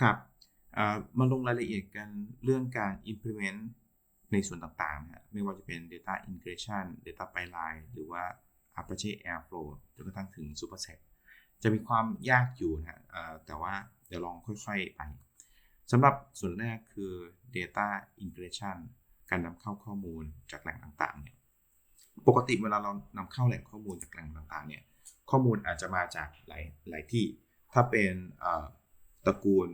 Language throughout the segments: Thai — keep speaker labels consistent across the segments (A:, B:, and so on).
A: ครับมาลงรายละเอียดกันเรื่องการ implement ในส่วนต่างๆนะฮะไม่ว่าจะเป็น data integration data pipeline หรือว่า Apache Airflow จนกระทั่งถึง Superset จะมีความยากอยู่นะฮะแต่ว่าเดี๋ยวลองค่อยๆไปสำหรับส่วนแรกคือ data integration การนำเข้าข้อมูลจากแหล่งต่างๆเนี่ยปกติเวลาเรานำเข้าแหล่งข้อมูลจากแหล่งต่างๆเนี่ยข้อมูลอาจจะมาจากหลายหลายที่ ถ้าเป็น ตระกูล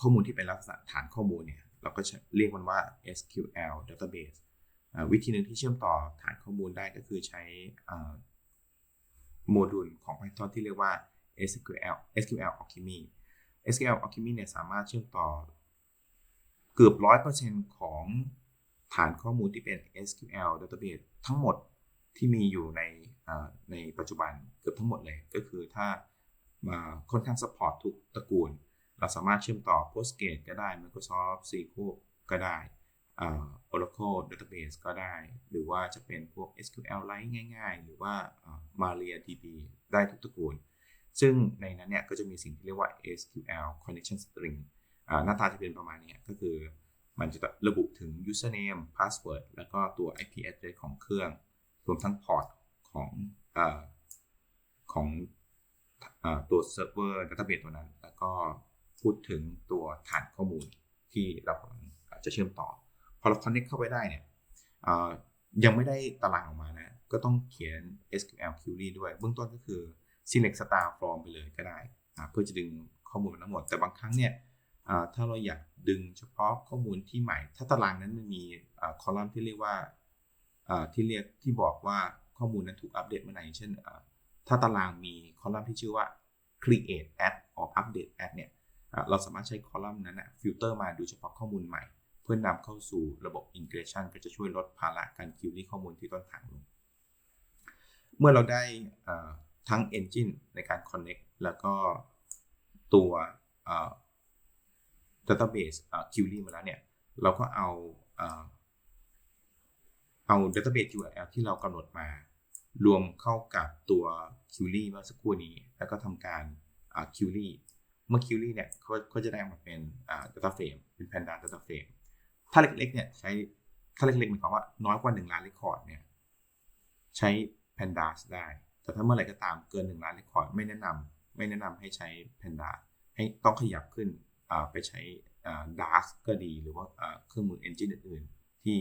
A: ข้อมูลที่เป็นลักษณะฐานข้อมูลเนี่ยเราก็เรียกมันว่า SQL database วิธีหนึ่งที่เชื่อมต่อฐานข้อมูลได้ก็คือใช้โมดูลของ Python ที่เรียกว่า SQL SQL Alchemy SQL Alchemy เนี่ยสามารถเชื่อมต่อเกือบ 100%ของฐานข้อมูลที่เป็น SQL database ทั้งหมดที่มีอยู่ในในปัจจุบันเกือบทั้งหมดเลย ก็คือถ้า ค่อนข้าง support ทุกตระกูล เราสามารถเชื่อมต่อ Postgres ก็ได้ Microsoft SQL ก็ได้ Oracle Database ก็ได้ หรือว่าจะเป็นพวก SQL Lite ง่าย ๆ หรือว่า MariaDB ได้ทุกตระกูล ซึ่งในนั้นเนี่ยก็จะมีสิ่งที่เรียกว่า SQL Connection String หน้าตาจะเป็นประมาณนี้ก็คือมันจะระบุถึง username password แล้วก็ตัว IP address ของเครื่อง รวมทั้งพอร์ตของอของ ตัวเซิร์ฟเวอร์ดัตเตอร์เบสตัวนั้น แล้วก็พูดถึงตัวฐานข้อมูลที่เราจะเชื่อมต่อ พอเรา connect เข้าไปได้เนี่ยยังไม่ได้ตารางออกมานะ ก็ต้องเขียน SQL query ด้วย เบื้องต้นก็คือ select star from ไปเลยก็ได้ เพื่อจะดึงข้อมูลมาทั้งหมด แต่บางครั้งเนี่ยถ้าเราอยากดึงเฉพาะข้อมูลที่ใหม่ ถ้าตารางนั้นมันมีคอลัมน์ที่เรียกว่าที่เรียกที่บอกว่าข้อมูลนั้นถูกอัปเดตเมื่อไหร่เช่น ถ้าตารางมีคอลัมน์ที่ชื่อว่า create add or update add เนี่ยเราสามารถใช้คอลัมน์นั้นนะฟิลเตอร์มาดูเฉพาะข้อมูลใหม่ เพื่อนำเข้าสู่ระบบ integration ก็จะช่วยลดภาระการคิวรี่ข้อมูลที่ต้นทางลง เมื่อเราได้ทั้ง engine ในการ connect แล้วก็ตัว database อ่า query มาแล้วเนี่ย เราก็เอาอ่าเอา database URL ที่เรากำหนดมา รวมเข้ากับตัว query เมื่อสักครู่นี้ แล้วก็ทำการอ่า query เมื่อ query เนี่ยเขาเขาจะได้มาเป็นอ่า data frame เป็น panda data frame ถ้าเล็กๆเนี่ยใช้ถ้าเล็กๆหมายความว่าน้อยกว่า 1 ล้าน record เนี่ยใช้ pandas ได้ แต่ถ้าเมื่อไหร่ก็ตามเกิน 1 ล้าน record ไม่แนะนำไม่แนะนำให้ใช้ panda ให้ต้องขยับขึ้นไปใช้อ่า Dask ก็ดีหรือว่าเครื่องมือ engine อื่น ๆ ที่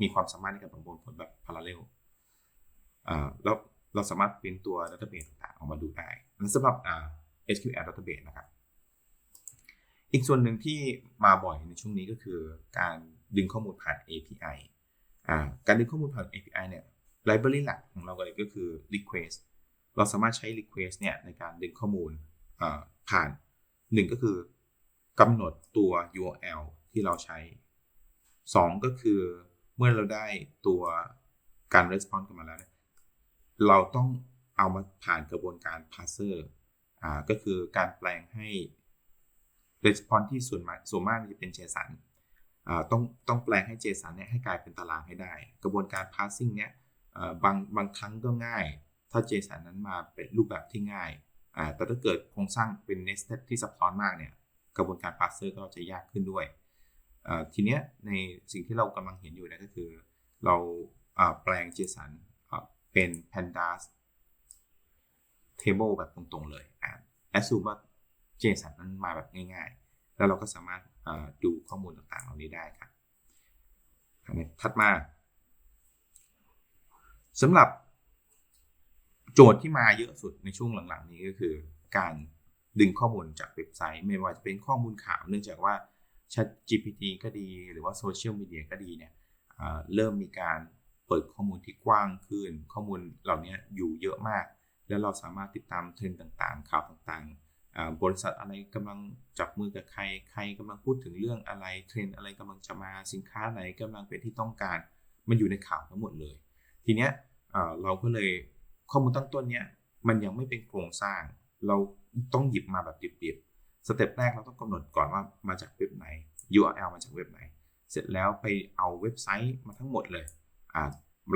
A: มีความสามารถในการประมวลผลแบบ parallel แล้ว เราสามารถเป็นตัว database ต่างๆออกมาดูได้นั่นสำหรับ SQL database นะครับ อีกส่วนหนึ่งที่มาบ่อยในช่วงนี้ก็คือการดึงข้อมูลผ่าน API การดึงข้อมูลผ่าน API เนี่ย library หลักของเราเลยก็คือ request เราสามารถใช้ request เนี่ยในการดึงข้อมูลผ่านหนึ่งก็คือกำหนดตัว URL ที่เราใช้ 2 ก็คือเมื่อเราได้ตัวการ response กันมาแล้วเนี่ย เราต้องเอามาผ่านกระบวนการ parser อ่าก็คือการแปลงให้ response ที่ส่วนมากส่วนมากจะเป็น JSON อ่าต้องต้องแปลงให้ JSON เนี่ยให้กลายเป็นตารางให้ได้ กระบวนการ parsing เนี่ยอ่าบางบางครั้งก็ง่าย ถ้า JSON นั้นมาเป็นรูปแบบที่ง่ายอ่าแต่ถ้าเกิดโครงสร้างเป็น nested ที่ซับซ้อนมากเนี่ยกระบวนการ parser ก็จะยากขึ้นด้วยอ่าทีเนี้ยในสิ่งที่เรากำลังเห็นอยู่นะก็คือ เราอ่าแปลง JSON อ่า เป็น pandas table แบบตรงๆเลยอ่า assume ว่า JSON นั้นมาแบบง่ายๆ แล้วเราก็สามารถดูข้อมูลต่างๆ เหล่านี้ได้ครับถัดมาสำหรับโจทย์ที่มาเยอะสุดในช่วงหลังๆ นี้ก็คือ การดึงข้อมูลจากเว็บไซต์ ไม่ว่าจะเป็นข้อมูลข่าว เนื่องจากว่า Chat GPT ก็ดี หรือว่าโซเชียลมีเดียก็ดีเนี่ยเริ่มมีการ เปิดข้อมูลที่กว้างขึ้น ข้อมูลเหล่านี้อยู่เยอะมาก แล้วเราสามารถติดตามเทรนด์ต่างๆ ข่าวต่างๆ บริษัทอะไรกำลังจับมือกับใคร ใครกำลังพูดถึงเรื่องอะไร เทรนด์อะไรกำลังจะมา สินค้าไหนกำลังเป็นที่ต้องการ มันอยู่ในข่าวทั้งหมดเลย ทีเนี้ยเราก็เลยข้อมูลตั้งต้นเนี้ยมันยังไม่เป็นโครงสร้าง เราต้องหยิบมาแบบดิบๆ สเต็ปแรกเราต้องกำหนดก่อนว่ามาจากเว็บไหน URL มาจากเว็บไหน เสร็จแล้วไปเอาเว็บไซต์มาทั้งหมดเลย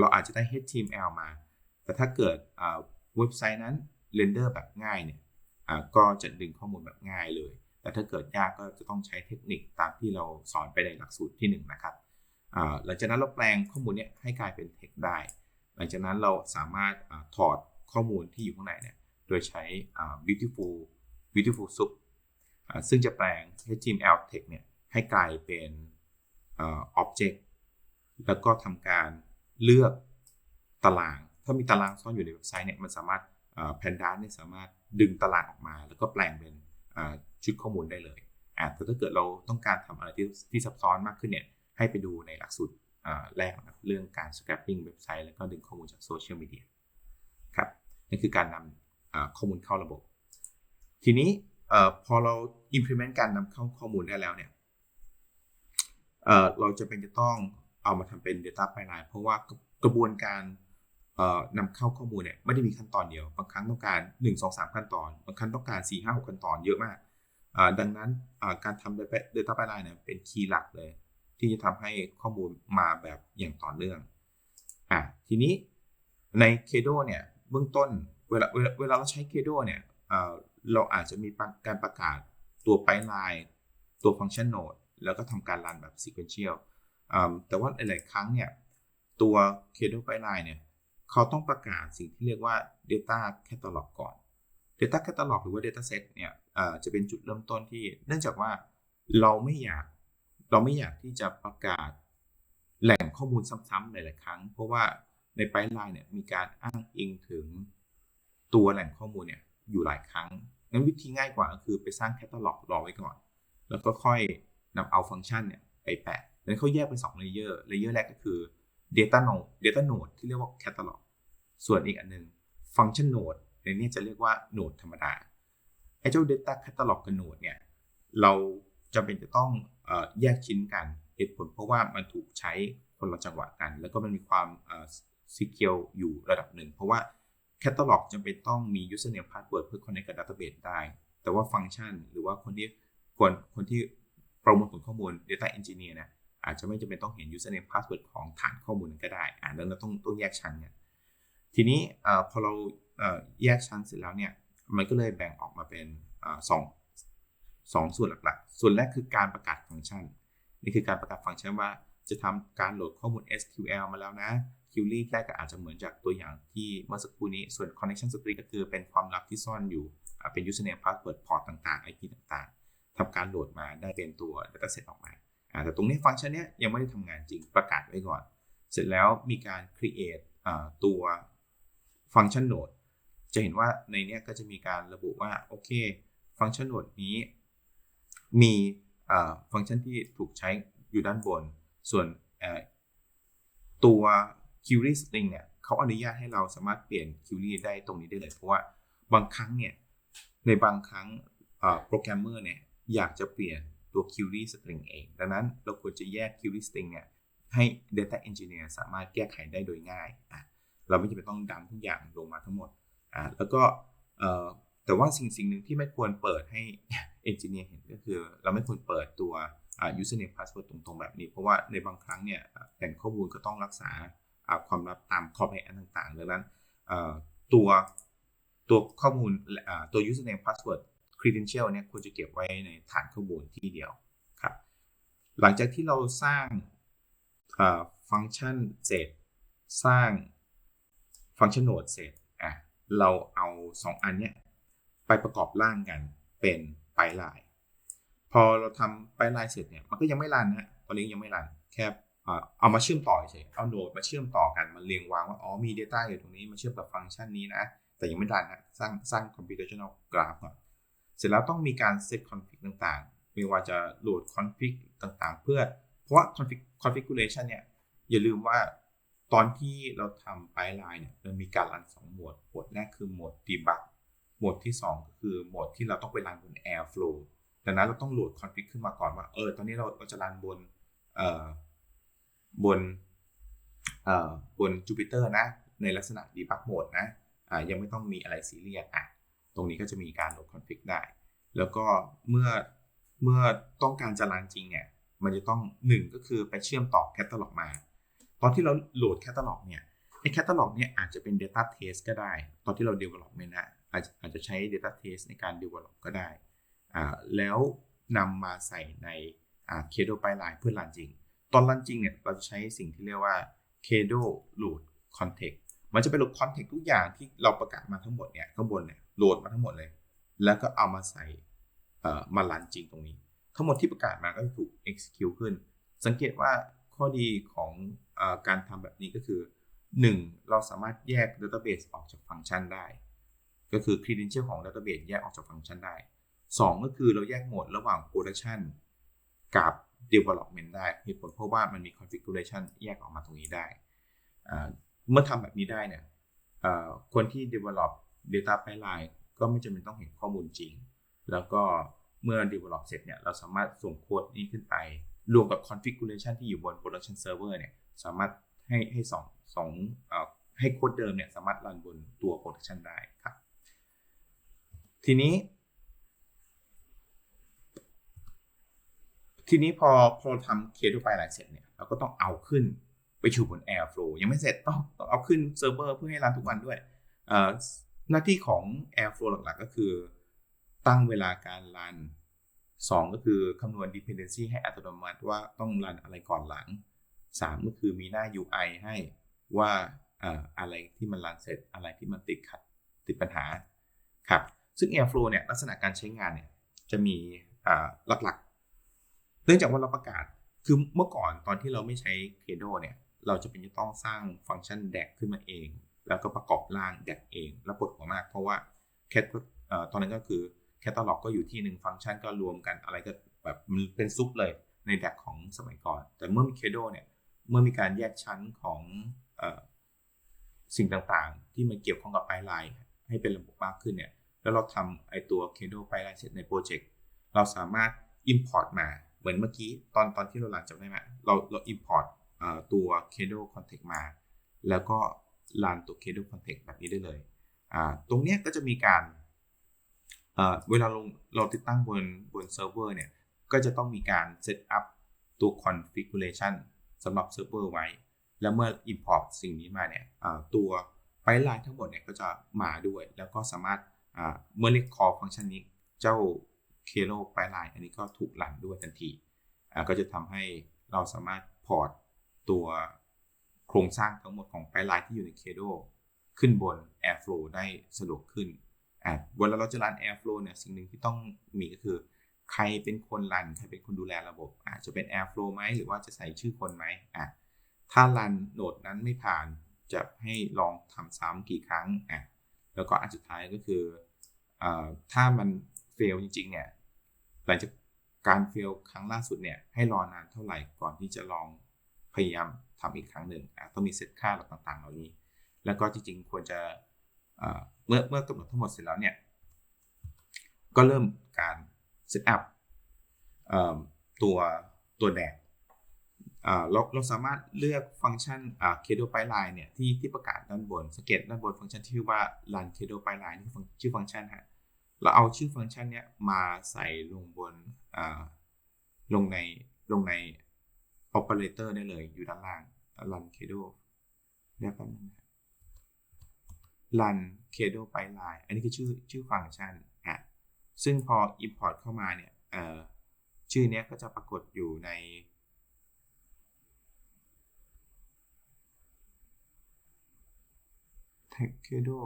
A: เราอาจจะได้ HTML มา แต่ถ้าเกิดเว็บไซต์นั้นเรนเดอร์แบบง่ายเนี่ยก็จะดึงข้อมูลแบบง่ายเลย แต่ถ้าเกิดยากก็จะต้องใช้เทคนิคตามที่เราสอนไปในหลักสูตรที่ 1 นะครับหลังจากนั้นเราแปลงข้อมูลเนี่ยให้กลายเป็นเทคได้ หลังจากนั้นเราสามารถถอดข้อมูลที่อยู่ข้างในเนี่ยโดยใช้ beautiful beautiful soup ซึ่งจะแปลง HTML text เนี่ยให้กลายเป็น object แล้วก็ทำการ เลือกตาราง ถ้ามีตารางซ่อนอยู่ในเว็บไซต์เนี่ยมันสามารถแพนด้าเนี่ยสามารถดึงตารางออกมา แล้วก็แปลงเป็นชุดข้อมูลได้เลยแต่ถ้าเกิดเราต้องการทำอะไรที่ที่ซับซ้อนมากขึ้นเนี่ยให้ไปดูในหลักสูตรแรกนะครับเรื่องการ scraping เว็บไซต์ แล้วก็ดึงข้อมูลจากโซเชียลมีเดียครับนี่นคือการนำข้อมูลเข้าระบบ ทีนี้พอเรา implement การนำเข้าข้อมูลได้แล้วเนี่ยเราจะเป็นจะต้อง เอามาทำเป็น Data Pipeline เพราะว่ากระบวนการนำเข้าข้อมูลเนี่ยไม่ได้มีขั้นตอนเดียว บางครั้งต้องการ 1 2 3 ขั้นตอน บางครั้งต้องการ4 5 6ขั้นตอนเยอะมาก ดังนั้นการทำ Data Pipeline เนี่ยเป็นคีย์หลักเลย ที่จะทำให้ข้อมูลมาแบบอย่างต่อเนื่องอะทีนี้ใน Kedo เนี่ยเบื้องต้นเวลาเวลาเราใช้ Kedo เนี่ยเราอาจจะมีการประกาศตัว pipeline ตัวฟังก์ชันโนดแล้วก็ทำการรันแบบ sequential แต่ว่าหลายๆครั้งเนี่ยตัว Kedo Pipeline เนี่ยเขาต้องประกาศสิ่งที่เรียกว่า Data Catalog ก่อน Data Catalog หรือว่า Data Set เนี่ยจะเป็นจุดเริ่มต้นที่เนื่องจากว่าเราไม่อยากเราไม่อยากที่จะประกาศแหล่งข้อมูลซ้ำๆหลายๆครั้ง เพราะว่าในไพไลน์เนี่ยมีการอ้างอิงถึงตัวแหล่งข้อมูลเนี่ยอยู่หลายครั้งงั้นวิธีง่ายกว่าก็คือไปสร้างแคตตาล็อกรอไว้ก่อน แล้วก็ค่อยนำเอาฟังก์ชันเนี่ยไปแปะ นั้นเขาแยกเป็น2เลเยอร์เลเยอร์แรกก็คือ Data Node Data Node ที่เรียกว่า Catalog ส่วนอีกอันนึง Function Node ในนี้จะเรียกว่า Node ธรรมดาไอ้เจ้า Data Catalog กับ Node เนี่ยเราจำเป็นจะต้องแยกชิ้นกันเหตุผลเพราะว่ามันถูกใช้คนละจังหวะกัน แล้วก็มันมีความซีเคียวอยู่ระดับหนึ่ง เพราะว่า Catalog จำเป็นต้องมี username password เพื่อ connect กับ database ได้ แต่ว่าฟังก์ชันหรือว่าคนที่คนคนที่ประมวลผลข้อมูล data engineer เนี่ย อาจจะไม่จำเป็นต้องเห็น username password ของฐานข้อมูลก็ได้อ่านแล้วเราต้องต้องแยกชั้นเนี่ยทีนี้พอเราแยกชั้นเสร็จแล้วเนี่ยมันก็เลยแบ่งออกมาเป็นสองสองส่วนหลักๆ ส่วนแรกคือการประกาศฟังก์ชัน นี่คือการประกาศฟังก์ชันว่าจะทำการโหลดข้อมูล SQL มาแล้วนะคิวรี่แรกก็อาจจะเหมือนจากตัวอย่างที่เมื่อสักครู่นี้ ส่วน connection string ก็คือเป็นความลับที่ซ่อนอยู่ เป็น username password port ต่างๆ IP ต่างๆทำการโหลดมาได้เป็นตัว dataset ออกมา แต่ตรงนี้ฟังก์ชันนี้ยังไม่ได้ทำงานจริงประกาศไว้ก่อน เสร็จแล้วมีการ create ตัวฟังก์ชันโหลดจะเห็นว่าในนี้ก็จะมีการระบุว่าโอเคฟังก์ชันโหลดนี้ มีฟังก์ชันที่ถูกใช้อยู่ด้านบน ส่วนตัว query string เนี่ยเขาอนุญาตให้เราสามารถเปลี่ยน query ได้ตรงนี้ได้เลย เพราะว่าบางครั้งเนี่ยในบางครั้งโปรแกรมเมอร์เนี่ยอยากจะเปลี่ยน ตัว query string เอง ดังนั้นเราควรจะแยก query string เนี่ยให้ data engineer สามารถแก้ไขได้โดยง่ายอะเราไม่จำเป็นต้องดันทุกอย่างลงมาทั้งหมดอะแล้วก็แต่ว่าสิ่งสิ่งหนึ่งที่ไม่ควรเปิดให้ engineer เห็นก็คือ เราไม่ควรเปิดตัว username password ตรงๆ แบบนี้ เพราะว่าในบางครั้งเนี่ยแหล่งข้อมูลก็ต้องรักษาความลับตามข้อแม้ต่างๆดังนั้นตัวตัวข้อมูลตัว username password credential เนี่ยควรจะเก็บไว้ในฐานข้อมูลที่เดียวครับ หลังจากที่เราสร้างฟังก์ชันเสร็จ สร้างฟังก์ชันโนดเสร็จอะเราเอา 2 อันเนี้ยไปประกอบร่างกันเป็นไปลายพอเราทำไปลายเสร็จเนี่ยมันก็ยังไม่รันนะตอนนี้ยังไม่รันแค่เอามาเชื่อมต่อเฉยเอาโนดมาเชื่อมต่อกันมันเรียงวางว่าอ๋อมี Data อยู่ตรงนี้มาเชื่อมกับฟังก์ชันนี้นะ แต่ยังไม่รันนะสร้างสร้าง computational graph ก่อน เสร็จแล้วต้องมีการ set config ต่างๆ ไม่ว่าจะโหลด config ต่างๆ เพื่อ เพราะว่า config configuration เนี่ย อย่าลืมว่าตอนที่เราทำไปลายเนี่ยมันมีการรัน2โหมด โหมดแรกคือโหมด debug โหมดที่ 2 ก็คือโหมดที่เราต้องไปรันบน airflow ดังนั้นเราต้องโหลดคอนฟิกขึ้นมาก่อนว่า เออ ตอนนี้เราเราจะรันบน เอ่อ บน เอ่อ บน Jupyter นะ ในลักษณะ debug mode นะ อ่า ยังไม่ต้องมีอะไรซีเรียสอะ ตรงนี้ก็จะมีการลดคอนฟิกได้ แล้วก็เมื่อเมื่อต้องการจะรันจริงเนี่ย มันจะต้อง1ก็คือไปเชื่อมต่อแคตตาล็อกมา ตอนที่เราโหลดแคตตาล็อกเนี่ยไอ้แคตตาล็อกเนี่ยอาจจะเป็น Data Test ก็ได้ ตอนที่เรา develop เนี่ยนะอาจอาจจะใช้ Data Test ในการ develop ก็ได้อ่าแล้วนำมาใส่ในอ่า Kedo Pipeline เพื่อรันจริง ตอนรันจริงเนี่ยเราจะใช้สิ่งที่เรียกว่า Kedo Load Context มันจะเป็นโหลด context ทุกอย่างที่เราประกาศมาทั้งหมดเนี่ยข้างบนเนี่ย โหลดมาทั้งหมดเลย แล้วก็เอามาใส่มารันจริงตรงนี้ ทั้งหมดที่ประกาศมาก็จะถูก execute ขึ้น สังเกตว่าข้อดีของอการทำแบบนี้ก็คือ 1. เราสามารถแยก database ออกจากฟังก์ชันได้ ก็คือ credential ของ database แยกออกจากฟังก์ชันได้ 2 ก็คือเราแยกโหมดระหว่าง production กับ development ได้เหตุผลเพราะว่ามันมี configuration แยกออกมาตรงนี้ได้ เมื่อทำแบบนี้ได้เนี่ยคนที่ develop data pipeline ก็ไม่จำเป็นต้องเห็นข้อมูลจริง แล้วก็เมื่อ develop เสร็จเนี่ยเราสามารถส่งโค้ดนี้ขึ้นไป รวมกับ configuration ที่อยู่บน production server เนี่ยสามารถให้ให้สองสองอให้โค้ดเดิมเนี่ยสามารถรันบนตัว production ได้ครับ ทีนี้ ทีนี้พอพอทำเคดูไฟล์เสร็จเนี่ยเราก็ต้องเอาขึ้นไปอยู่บน Airflow ยังไม่เสร็จต้องต้องเอาขึ้นเซิร์ฟเวอร์เพื่อให้รันทุกวันด้วยเอ่อ หน้าที่ของ Airflow หลักๆ ก็คือ ตั้งเวลาการรัน 2 ก็คือคำนวณ dependency ให้อัตโนมัติว่าต้องรันอะไรก่อนหลัง 3 ก็คือมีหน้า UI ให้ว่าอะไรที่มันรันเสร็จอะไรที่มันติดขัดติดปัญหาครับซึ่ง Airflow เนี่ยลักษณะการใช้งานเนี่ยจะมีหลักๆ เนื่องจากว่าเราประกาศคือเมื่อก่อนตอนที่เราไม่ใช้ Credo เนี่ยเราจะเป็นจะต้องสร้างฟังก์ชัน DAG ขึ้นมาเอง แล้วก็ประกอบร่าง DAG เอง แล้วปวดหัวมาก เพราะว่าแคทตอนนั้นก็คือแคตตาล็อกก็อยู่ที่หนึ่งฟังก์ชันก็รวมกันอะไรก็แบบมันเป็นซุปเลยใน DAG ของสมัยก่อน แต่เมื่อมี Credo เนี่ย เมื่อมีการแยกชั้นของอสิ่งต่างๆ ที่มันเกี่ยวข้องกับไพไลน์ให้เป็นระบบมากขึ้นเนี่ย แล้วเราทำไอตัว Credo ไพไลน์เสร็จในโปรเจกต์ เราสามารถ Import มา เหมือนเมื่อกี้ตอนตอนที่เราหลังจำได้ไหมเราเรา Import เอ่อตัว Credo Context มา แล้วก็ รันตัว Credo Context แบบนี้ได้เลยอ่าตรงเนี้ยก็จะมีการเอ่อเวลาลงเราติดตั้งบนบนเซิร์ฟเวอร์เนี่ยก็จะต้องมีการ set up ตัว configuration สำหรับเซิร์ฟเวอร์ไว้ แล้วเมื่อ import สิ่งนี้มาเนี่ยตัวไ i ไลน์ทั้งหมดเนี่ยก็จะมาด้วย แล้วก็สามารถเมื่อเรียก call ฟังก์ชันนี้เจ้า k e l o p i p e l i n e อันนี้ก็ถูกรันด้วยทันที ก็จะทำให้เราสามารถพอร์ตตัว โครงสร้างทั้งหมดของ pipeline ที่อยู่ใน k e d o ขึ้นบน Airflow ได้สะดวกขึ้นอ่าเวลาเราจะรัน Airflow เนี่ยสิ่งหนึ่งที่ต้องมีก็คือ ใครเป็นคนรัน ใครเป็นคนดูแลระบบ อาจจะเป็น Airflow ไหมหรือว่าจะใส่ชื่อคนไหมอะถ้ารันโหนดนั้นไม่ผ่านจะให้ลองทำซ้ำกี่ครั้งอะแล้วก็อันสุดท้ายก็คืออถ้ามันเฟลจริงๆเนี่ยหลังจากการเฟลครั้งล่าสุดเนี่ยให้รอนานเท่าไหร่ก่อนที่จะลอง พยายามทำอีกครั้งหนึ่งต้องมีเซตค่าต่างๆ เหล่านี้ แล้วก็จริงๆ ควรจะเมื่อเมื่อกำหนดทั้งหมดเสร็จแล้วเนี่ย ก็เริ่มการ set up ตัวตัวแดกเราเราสามารถเลือกฟังก์ชัน Credo Pipeline เนี่ยที่ที่ประกาศด้านบนสเกตด้านบนฟังก์ชันที่ชื่อว่า run Credo Pipeline นี่ชื่อฟังก์ชันฮะเราเอาชื่อฟังก์ชันเนี้ยมาใส่ลงบนลงในลงใน operator ได้เลยอยู่ด้านล่าง run Credo เรียกแป๊บนึงนะ run Credo Pipeline อันนี้คือชื่อชื่อฟังก์ชันอะซึ่งพอ import เข้ามาเนี่ยชื่อนี้ก็จะปรากฏอยู่ใน t e c e d o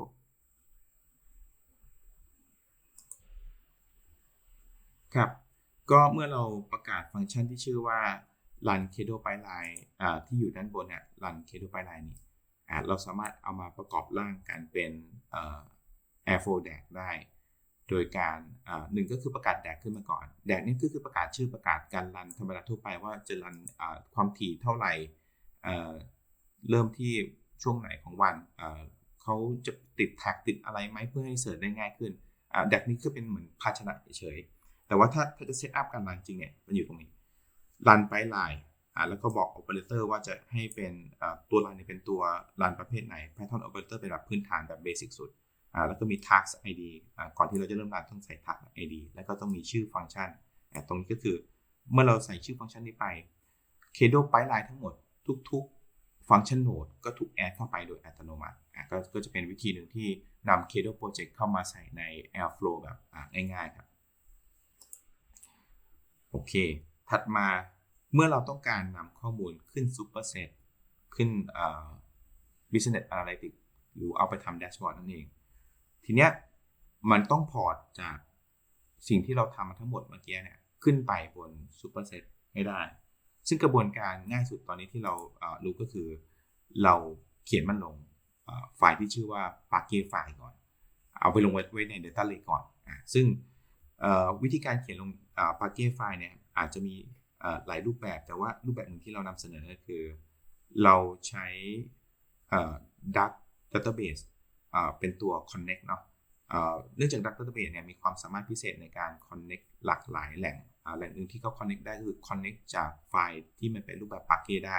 A: ครับ ก็เมื่อเราประกาศฟังก์ชันที่ชื่อว่า run Credo Pipeline ที่อยู่ด้านบนเนี่ย run Credo Pipeline นี่เราสามารถเอามาประกอบร่างกันเป็น Airflow d a ได้ โดยการหนึ่งก็คือประกาศแดกขึ้นมาก่อนแดกนี่ก็คือประกาศชื่อประกาศการรันธรรมดาทั่วไปว่าจะรันความถี่เท่าไหร่เริ่มที่ช่วงไหนของวันเขาจะติดแท็กติดอะไรไหมเพื่อให้เสิร์ชได้ง่ายขึ้นแดกนี้ก็เป็นเหมือนภาชนะเฉยๆแต่ว่าถ้าถ้าจะเซตอัพการรันจริงเนี่ยมันอยู่ตรงนี้ รันไปไลน์แล้วก็บอกโอเปอเรเตอร์ว่าจะให้เป็นตัวรันเป็นตัวรันประเภทไหน Python operator เป็นแบบพื้นฐานแบบเบสิกสุดอ่าแล้วก็มี task id อ่าก่อนที่เราจะเริ่มรันต้องใส่ task id แล้วก็ต้องมีชื่อฟังก์ชันอ่าตรงนี้ก็คือเมื่อเราใส่ชื่อฟังก์ชันนี้ไป Credo Pipeline ทั้งหมดทุก ๆ ฟังก์ชันโหนดก็ถูกแอดเข้าไปโดยอัตโนมัติอ่าก็ก็จะเป็นวิธีหนึ่งที่นำ Credo Project เข้ามาใส่ใน Airflow แบบง่ายๆครับ โอเค ถัดมาเมื่อเราต้องการนำข้อมูลขึ้น Superset ขึ้นเอ่อ Business Analytics หรือเอาไปทำแดชบอร์ดนั่นเอง ทีเนี้ยมันต้องพอร์ตจากสิ่งที่เราทำมาทั้งหมดเมื่อกี้เนี่ยขึ้นไปบน Superset ให้ได้ ซึ่งกระบวนการง่ายสุดตอนนี้ที่เรารู้ก็คือเราเขียนมันลงไฟล์ที่ชื่อว่า Parquet ไฟล์ก่อน เอาไปลงไว้ใน Data Lake ก่อนอซึ่งวิธีการเขียนลงปาเก้ไฟล์เนี่ย อาจจะมีหลายรูปแบบแต่ว่ารูปแบบหนึ่งที่เรานำเสนอคือ เราใช้เอ่อ Duck Database เอ่อเป็นตัว Connect เนาะเนื่องจาก Duck Database เนี่ยมีความสามารถพิเศษในการ Connect หลากหลายแหล่งแหล่งหนึ่งที่เขา Connect ได้คือ Connect จากไฟล์ที่มันเป็นรูปแบบ Parquet ได้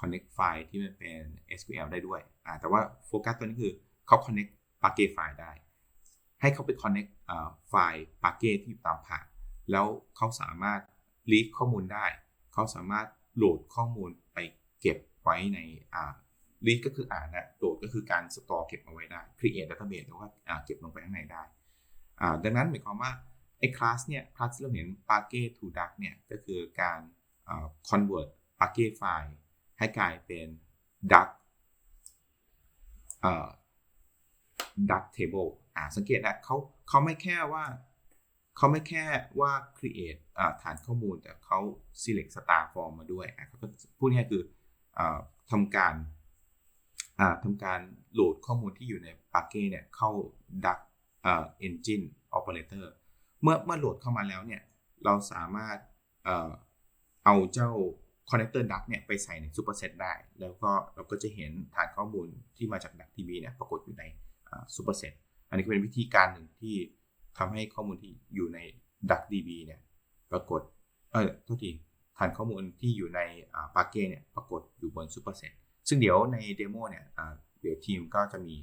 A: Connect ไฟล์ที่มันเป็น SQL ได้ด้วย แต่ว่าโฟกัสตัวนี้คือเขา Connect Parquet ไฟล์ได้ ให้เขาไป connect ไฟล์ Parquet ที่อยู่ตามผ่านแล้วเขาสามารถ read ข้อมูลได้ เขาสามารถโหลดข้อมูลไปเก็บไว้ในอ่า read ก็คืออ่านนะโหลดก็คือการ store เก็บเอาไว้ได้ create database แล้วก็อ่าเก็บลงไปข้างในได้อ่าดังนั้นหมายความว่าไอ้คลาสเนี่ยคลาสที่เราเห็น Parquet to Duck เนี่ยก็คือการอ่า convert Parquet ไฟล์ให้กลายเป็น Duck อ่อ Duck Table อ่าสังเกตนะเขาเขาไม่แค่ว่า เขาไม่แค่ว่า create ฐานข้อมูลแต่เขา select star form มาด้วยเขาก็พูดง่ายคืออทำการทำการโหลดข้อมูลที่อยู่ใน Parquet เนี่ยเข้า Duck อ่า Engine Operator เมื่อเมื่อโหลดเข้ามาแล้วเนี่ยเราสามารถเอ่อเอาเจ้า connector duck เนี่ยไปใส่ใน superset ได้ แล้วก็เราก็จะเห็นฐานข้อมูลที่มาจาก duckdb เนี่ยปรากฏอยู่ใน superset อันนี้ก็เป็นวิธีการหนึ่งที่ ทำให้ข้อมูลที่อยู่ใน DuckDB เนี่ยปรากฏเออโทษทีฐานข้อมูลที่อยู่ในปาเก้เนี่ยปรากฏอยู่บน Superset ซึ่งเดี๋ยวในเดโมเนี่ยเดี๋ยวทีมก็จะมี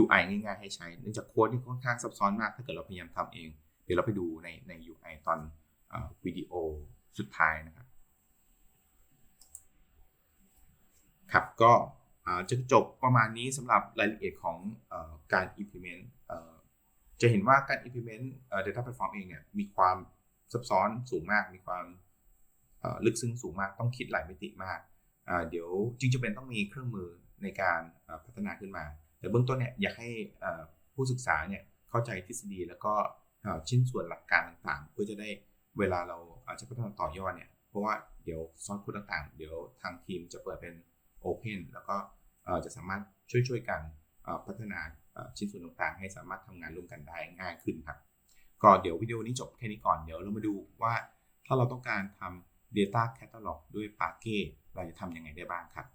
A: UI ง่ายๆให้ใช้ เนื่องจากโค้ดที่ค่อนข้างซับซ้อนมาก ถ้าเกิดเราพยายามทำเอง เดี๋ยวเราไปดูในใน UI ตอนอวิดีโอสุดท้ายนะครับ ครับก็จะจบประมาณนี้สำหรับรายละเอียดของอการ implement เอ่อ จะเห็นว่าการ implement เอ่อ data platform เองเนี่ยมีความซับซ้อนสูงมาก มีความลึกซึ้งสูงมาก ต้องคิดหลายมิติมาก เดี๋ยวจริงจะเป็นต้องมีเครื่องมือในการพัฒนาขึ้นมา แต่เบื้องต้นเนี่ยอยากให้ผู้ศึกษาเนี่ยเข้าใจทฤษฎีแล้วก็ชิ้นส่วนหลักการต่างๆ เพื่อจะได้เวลาเราอาจจะพัฒนาต่อยอดเนี่ย เพราะว่าเดี๋ยวซอสโค้ดต่างๆ เดี๋ยวทางทีมจะเปิดเป็น Open แล้วก็จะสามารถช่วยๆกันพัฒนา ชิ้นส่วนต่างๆ ให้สามารถทำงานร่วมกันได้ง่ายขึ้นครับ ก็เดี๋ยววิดีโอนี้จบแค่นี้ก่อนเดี๋ยวเรามาดูว่าถ้าเราต้องการทำ Data Catalog ด้วย p a r k e t เราจะทำยังไงได้บ้างครับ